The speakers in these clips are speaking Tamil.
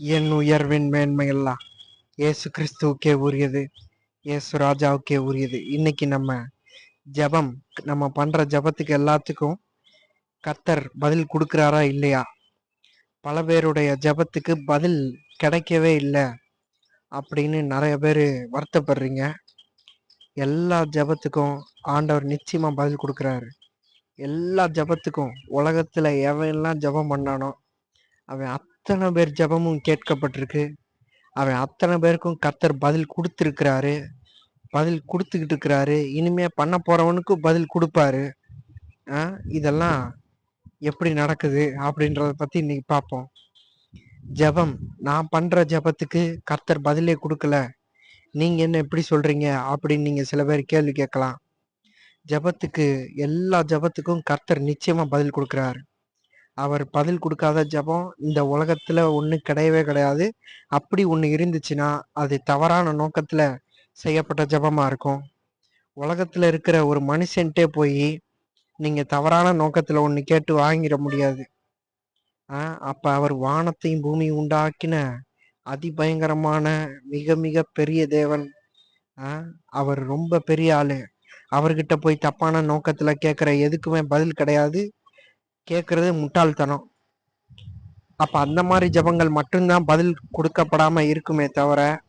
என் உயர்வின் மேன்மையெல்லாம் இயேசு கிறிஸ்துவுக்கே உரியது. இயேசு ராஜாவுக்கே உரியது. இன்னைக்கு நம்ம ஜெபம் நம்ம பண்ற ஜெபத்துக்கு எல்லாத்துக்கும் கத்தர் பதில் கொடுக்குறாரா இல்லையா? பல பேருடைய ஜெபத்துக்கு பதில் கிடைக்கவே இல்லை அப்படின்னு நிறைய பேர் வருத்தப்படுறீங்க. எல்லா ஜெபத்துக்கும் ஆண்டவர் நிச்சயமாக பதில் கொடுக்குறாரு. எல்லா ஜெபத்துக்கும் உலகத்தில் எவன் எல்லாம் ஜெபம் பண்ணானோ அவன் அத்தனை பேர் ஜெபமும் கேட்கப்பட்டிருக்கு. அவன் அத்தனை பேருக்கும் கர்த்தர் பதில் கொடுத்துருக்கிறாரு. பதில் கொடுத்துக்கிட்டு இருக்கிறாரு. இனிமே பண்ண போறவனுக்கும் பதில் கொடுப்பாரு. ஆ, இதெல்லாம் எப்படி நடக்குது அப்படின்றத பத்தி இன்னைக்கு பார்ப்போம். ஜெபம் நான் பண்ற ஜெபத்துக்கு கர்த்தர் பதிலே கொடுக்கல. நீங்க என்ன எப்படி சொல்றீங்க அப்படின்னு நீங்க சில பேர் கேள்வி கேட்கலாம். ஜெபத்துக்கு எல்லா ஜெபத்துக்கும் கர்த்தர் நிச்சயமா பதில் கொடுக்குறாரு. அவர் பதில் கொடுக்காத ஜெபம் இந்த உலகத்துல ஒண்ணு கிடையவே கிடையாது. அப்படி ஒண்ணு இருந்துச்சுன்னா அது தவறான நோக்கத்துல செய்யப்பட்ட ஜபமா இருக்கும். உலகத்துல இருக்கிற ஒரு மனுஷன்ட்டே போய் நீங்க தவறான நோக்கத்துல ஒண்ணு கேட்டு வாங்கிட முடியாது. ஆஹ் அப்ப அவர் வானத்தையும் பூமியும் உண்டாக்கின அதிபயங்கரமான மிக மிக பெரிய தேவன். ஆஹ் அவர் ரொம்ப பெரிய ஆளு. அவர்கிட்ட போய் தப்பான நோக்கத்துல கேட்குற எதுக்குமே பதில் கிடையாது. கேட்கறது முட்டாள்தனம். அப்ப அந்த மாதிரி ஜெபங்கள் மட்டும்தான் பதில் கொடுக்கப்படாம இருக்குமே தவிர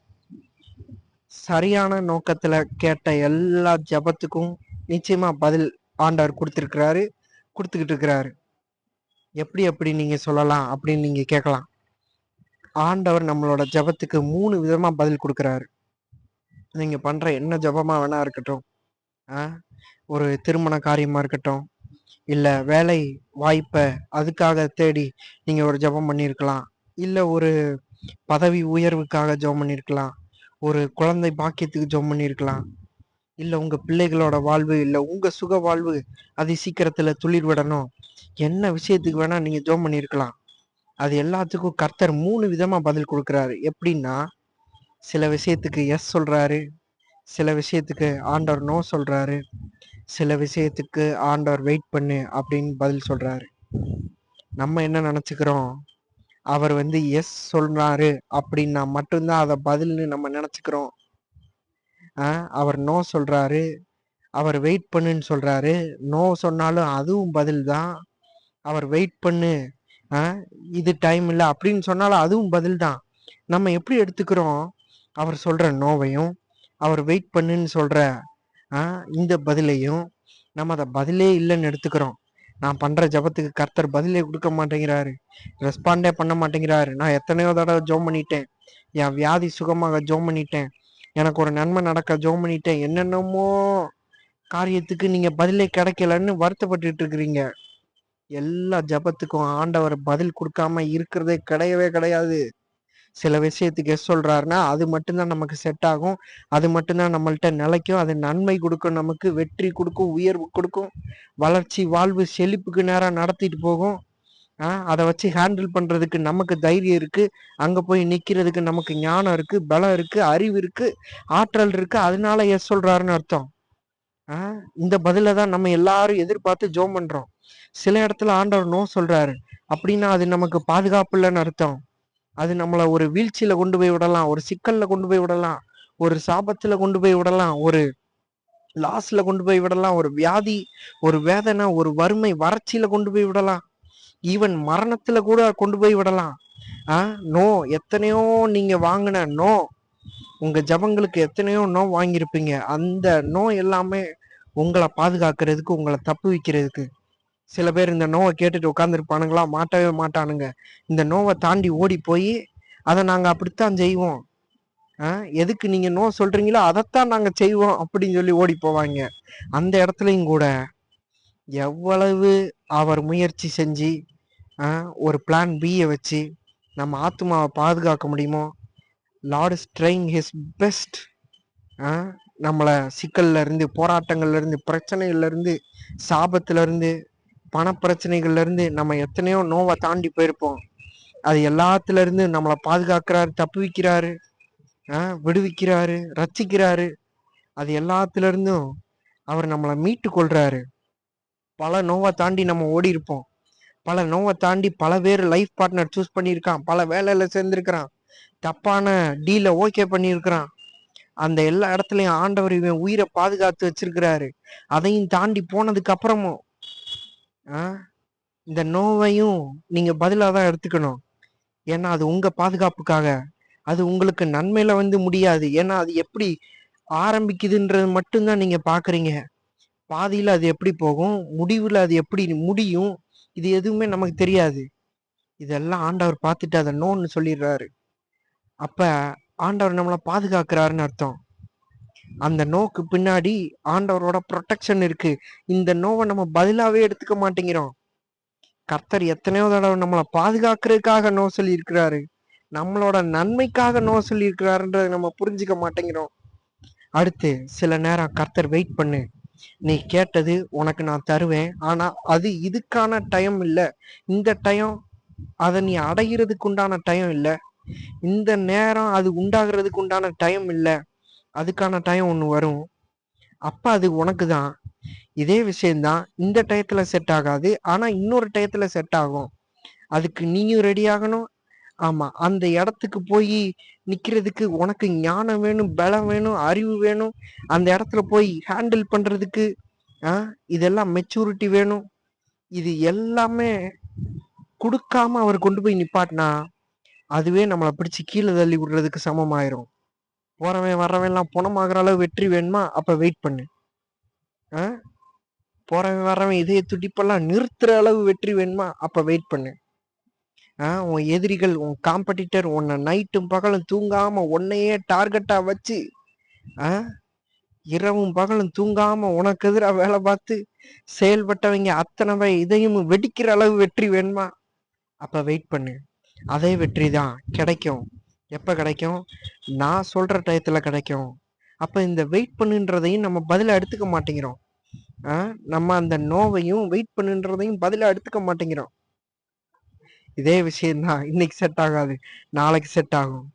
சரியான நோக்கத்துல கேட்ட எல்லா ஜெபத்துக்கும் நிச்சயமா பதில் ஆண்டவர் கொடுத்துருக்கிறாரு கொடுத்துக்கிட்டு இருக்கிறாரு. எப்படி எப்படி நீங்க சொல்லலாம் அப்படின்னு நீங்க கேட்கலாம். ஆண்டவர் நம்மளோட ஜெபத்துக்கு மூணு விதமா பதில் கொடுக்குறாரு. நீங்க பண்ற என்ன ஜெபமா வேணா இருக்கட்டும். ஆ? ஒரு திருமண காரியமா இருக்கட்டும். இல்லை வேலை வாய்ப்பை அதுக்காக தேடி நீங்க ஒரு ஜெபம் பண்ணியிருக்கலாம் இல்லை ஒரு பதவி உயர்வுக்காக ஜபம் பண்ணியிருக்கலாம் ஒரு குழந்தை பாக்கியத்துக்கு ஜபம் பண்ணியிருக்கலாம் இல்ல உங்க பிள்ளைகளோட வாழ்வு இல்லை உங்க சுக வாழ்வு அது சீக்கிரத்துல துளிர் விடணும் என்ன விஷயத்துக்கு வேணா நீங்க ஜோம் பண்ணியிருக்கலாம் அது எல்லாத்துக்கும் கர்த்தர் மூணு விதமா பதில் கொடுக்குறாரு. எப்படின்னா சில விஷயத்துக்கு எஸ் சொல்றாரு. சில விஷயத்துக்கு ஆண்டவர் நோ சொல்றாரு. சில விஷயத்துக்கு ஆண்டவர் வெயிட் பண்ணு அப்படின்னு பதில் சொல்றாரு. நம்ம என்ன நினச்சிக்கிறோம்? அவர் வந்து எஸ் சொல்றாரு அப்படின்னா மட்டும்தான் அதை பதில்னு நம்ம நினச்சிக்கிறோம். அவர் நோ சொல்றாரு. அவர் வெயிட் பண்ணுன்னு சொல்றாரு. நோ சொன்னாலும் அதுவும் பதில் தான் அவர் வெயிட் பண்ணு. இது டைம் இல்லை அப்படின்னு சொன்னாலும் அதுவும் பதில் தான் நம்ம எப்படி எடுத்துக்கிறோம்? அவர் சொல்ற நோவையும் அவர் வெயிட் பண்ணுன்னு சொல்ற இந்த பதிலையும் நம்ம அதை பதிலே இல்லைன்னு எடுத்துக்கிறோம். நான் பண்ற ஜபத்துக்கு கர்த்தர் பதிலே கொடுக்க மாட்டேங்கிறாரு. ரெஸ்பாண்டே பண்ண மாட்டேங்கிறாரு. நான் எத்தனையோ தடவை ஜோம் பண்ணிட்டேன். என் வியாதி சுகமாக ஜோம் பண்ணிட்டேன். எனக்கு ஒரு நன்மை நடக்க ஜோம் பண்ணிட்டேன். என்னென்னமோ காரியத்துக்கு நீங்க பதிலே கிடைக்கலன்னு வருத்தப்பட்டு இருக்கிறீங்க. எல்லா ஜபத்துக்கும் ஆண்டவர் பதில் கொடுக்காம இருக்கிறதே கிடையவே கிடையாது. சில விஷயத்துக்கு எஸ் சொல்கிறாருன்னா அது மட்டும்தான் நமக்கு செட் ஆகும். அது மட்டும்தான் நம்மள்ட்ட நிலைக்கும். அது நன்மை கொடுக்கும். நமக்கு வெற்றி கொடுக்கும் உயர்வு கொடுக்கும். வளர்ச்சி வாழ்வு செழிப்புக்கு நேராக நடத்திட்டு போகும். அதை வச்சு ஹேண்டில் பண்ணுறதுக்கு நமக்கு தைரியம் இருக்குது அங்கே போய் நிற்கிறதுக்கு நமக்கு ஞானம் இருக்குது பலம் இருக்குது அறிவு இருக்குது ஆற்றல் இருக்குது அதனால எஸ் சொல்கிறாருன்னு அர்த்தம். இந்த பதில தான் நம்ம எல்லாரும் எதிர்பார்த்து ஜோம் பண்றோம். சில இடத்துல ஆண்டவர் நோ சொல்றாரு. அப்படின்னா அது நமக்கு பாதுகாப்பு இல்லைன்னு அர்த்தம். அது நம்மளை ஒரு வீழ்ச்சியில கொண்டு போய் விடலாம் ஒரு சிக்கல்ல கொண்டு போய் விடலாம் ஒரு சாபத்துல கொண்டு போய் விடலாம் ஒரு லாஸ்ல கொண்டு போய் விடலாம் ஒரு வியாதி ஒரு வேதனை ஒரு வறுமை வறட்சியில கொண்டு போய் விடலாம். ஈவன் மரணத்துல கூட கொண்டு போய் விடலாம். ஆ நோ எத்தனையோ நீங்க வாங்கின நோ உங்க ஜபங்களுக்கு எத்தனையோ நோ வாங்கியிருப்பீங்க. அந்த நோ எல்லாமே உங்களை பாதுகாக்கிறதுக்கு உங்களை தப்பு வைக்கிறதுக்கு சில பேர் இந்த நோவை கேட்டுட்டு உட்காந்துருப்பானுங்களா மாட்டவே மாட்டானுங்க. இந்த நோவை தாண்டி ஓடி போய் அதை நாங்கள் அப்படித்தான் செய்வோம். ஆ, எதுக்கு நீங்கள் நோ சொல்கிறீங்களோ அதைத்தான் நாங்கள் செய்வோம் அப்படின்னு சொல்லி ஓடி போவாங்க. அந்த இடத்துலையும் கூட எவ்வளவு அவர் முயற்சி செஞ்சு ஆ, ஒரு பிளான் பியை வச்சு நம்ம ஆத்மாவை பாதுகாக்க முடியுமோ? Lord is trying his best நம்மளை சிக்கல்ல இருந்து போராட்டங்கள்ல இருந்து சாபத்துலேருந்து இருந்து பிரச்சனைகள்லேருந்து நம்ம எத்தனையோ நோவை தாண்டி போயிருப்போம். அது எல்லாத்துலேருந்து நம்மளை பாதுகாக்கிறாரு தப்புவிக்கிறாரு வைக்கிறாரு விடுவிக்கிறாரு ரச்சிக்கிறாரு அது எல்லாத்துலேருந்தும் அவர் நம்மளை மீட்டு கொள்கிறாரு பல நோவை தாண்டி நம்ம ஓடி இருப்போம். பல நோவை தாண்டி பல பேர் லைஃப் பார்ட்னர் சூஸ் பண்ணியிருக்கான். பல வேலையில் சேர்ந்துருக்கிறான். தப்பான டீலை ஓகே பண்ணியிருக்கிறான். அந்த எல்லா இடத்துலையும் ஆண்டவர் இவன் உயிரை பாதுகாத்து வச்சிருக்கிறாரு. அதையும் தாண்டி போனதுக்கு அப்புறமும் இந்த நோவையும் நீங்க பதிலாக தான் எடுத்துக்கணும். ஏன்னா அது உங்க பாதுகாப்புக்காக. அது உங்களுக்கு நன்மையில வந்து முடியாது. ஏன்னா அது எப்படி ஆரம்பிக்குதுன்றது மட்டும்தான் நீங்க பாக்குறீங்க. பாதியில அது எப்படி போகும்? முடிவில் அது எப்படி முடியும்? இது எதுவுமே நமக்கு தெரியாது. இதெல்லாம் ஆண்டவர் பார்த்துட்டு அதை நோன்னு சொல்லிடுறாரு. அப்ப ஆண்டவர் நம்மளை பாதுகாக்கிறாருன்னு அர்த்தம். அந்த நோக்கு பின்னாடி ஆண்டவரோட ப்ரொடெக்ஷன் இருக்கு. இந்த நோவை நம்ம பதிலாவே எடுத்துக்க மாட்டேங்கிறோம். கர்த்தர் எத்தனையோ தடவை நம்மளை பாதுகாக்கிறதுக்காக நோ சொல்லியிருக்கிறாரு. நம்மளோட நன்மைக்காக நோ சொல்லியிருக்கிறாருன்றதை நம்ம புரிஞ்சுக்க மாட்டேங்கிறோம். அடுத்து சில நேரம் கர்த்தர் வெயிட் பண்ணு. நீ கேட்டது உனக்கு நான் தருவேன். ஆனா அது இதுக்கான டைம் இல்லை. இந்த டைம் அதை நீ அடைகிறதுக்கு உண்டான டைம் இல்லை. இந்த நேரம் அது உண்டாகிறதுக்கு உண்டான டைம் இல்லை. அதுக்கான டைம் ஒன்று வரும். அப்போ அது உனக்கு தான் இதே விஷயம்தான். இந்த டயத்தில் செட் ஆகாது. ஆனால் இன்னொரு டயத்தில் செட் ஆகும். அதுக்கு நீயும் ரெடி ஆகணும். ஆமாம் அந்த இடத்துக்கு போய் நிற்கிறதுக்கு உனக்கு ஞானம் வேணும் பலம் வேணும் அறிவு வேணும். அந்த இடத்துல போய் ஹேண்டில் பண்ணுறதுக்கு ஆ இதெல்லாம் மெச்சூரிட்டி வேணும். இது எல்லாமே கொடுக்காம அவர் கொண்டு போய் நிப்பாட்டினா அதுவே நம்மளை பிடிச்சி கீழே தள்ளி விடுறதுக்கு சமமாயிரும். போறவன் வர்றவன் எல்லாம் பணமாகிற அளவு வெற்றி வேணுமா? அப்ப வெயிட் பண்ணு. ஆ? போறவன் வர்றவன் இதய துடிப்பெல்லாம் நிறுத்துற அளவு வெற்றி வேணுமா? அப்ப வெயிட் பண்ணு. ஆ? உன் எதிரிகள் உன் காம்படிட்டர் உன்னை நைட்டும் பகலும் தூங்காம உன்னையே டார்கெட்டா வச்சு ஆ? இரவும் பகலும் தூங்காம உனக்கு எதிராக வேலை பார்த்து செயல்பட்டவங்க அத்தனை பேர் இதையும் வெடிக்கிற அளவு வெற்றி வேணுமா? அப்ப வெயிட் பண்ணு. அதே வெற்றி தான் கிடைக்கும். எப்போ கிடைக்கும்? நான் சொல்கிற டயத்தில் கிடைக்கும். அப்போ இந்த வெயிட் பண்ணுன்றதையும் நம்ம பதிலாக எடுத்துக்க மாட்டேங்கிறோம். ஆ, நம்ம அந்த நோவையும் வெயிட் பண்ணுன்றதையும் பதிலாக எடுத்துக்க மாட்டேங்கிறோம். இதே விஷயம்தான். இன்னைக்கு செட் ஆகாது. நாளைக்கு செட் ஆகும்.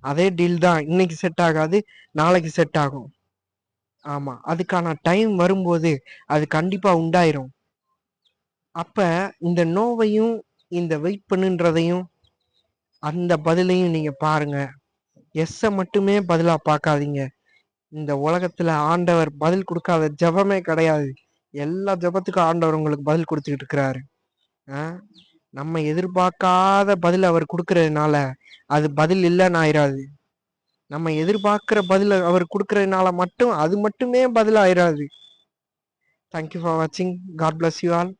அதே டீல் தான். இன்னைக்கு செட் ஆகாது. நாளைக்கு செட் ஆகும். ஆமாம் அதுக்கான டைம் வரும்போது அது கண்டிப்பாக உண்டாயிரும். அப்போ இந்த நோவையும் இந்த வெயிட் பண்ணுன்றதையும் அந்த பதிலையும் நீங்க பாருங்க. எஸ்ஸை மட்டுமே பதிலா பார்க்காதீங்க. இந்த உலகத்துல ஆண்டவர் பதில் கொடுக்காத ஜெபமே கிடையாது. எல்லா ஜெபத்துக்கும் ஆண்டவர் உங்களுக்கு பதில் கொடுத்துக்கிட்டு இருக்கிறாரு. ஆ? நம்ம எதிர்பார்க்காத பதில் அவர் கொடுக்கறதுனால அது பதில் இல்லைன்னு ஆயிராது. நம்ம எதிர்பார்க்கிற பதில் அவர் கொடுக்கறதுனால மட்டும் அது மட்டுமே பதில் ஆயிராது. தேங்க்யூ ஃபார் வாட்சிங் காட் பிளஸ் யூ ஆல்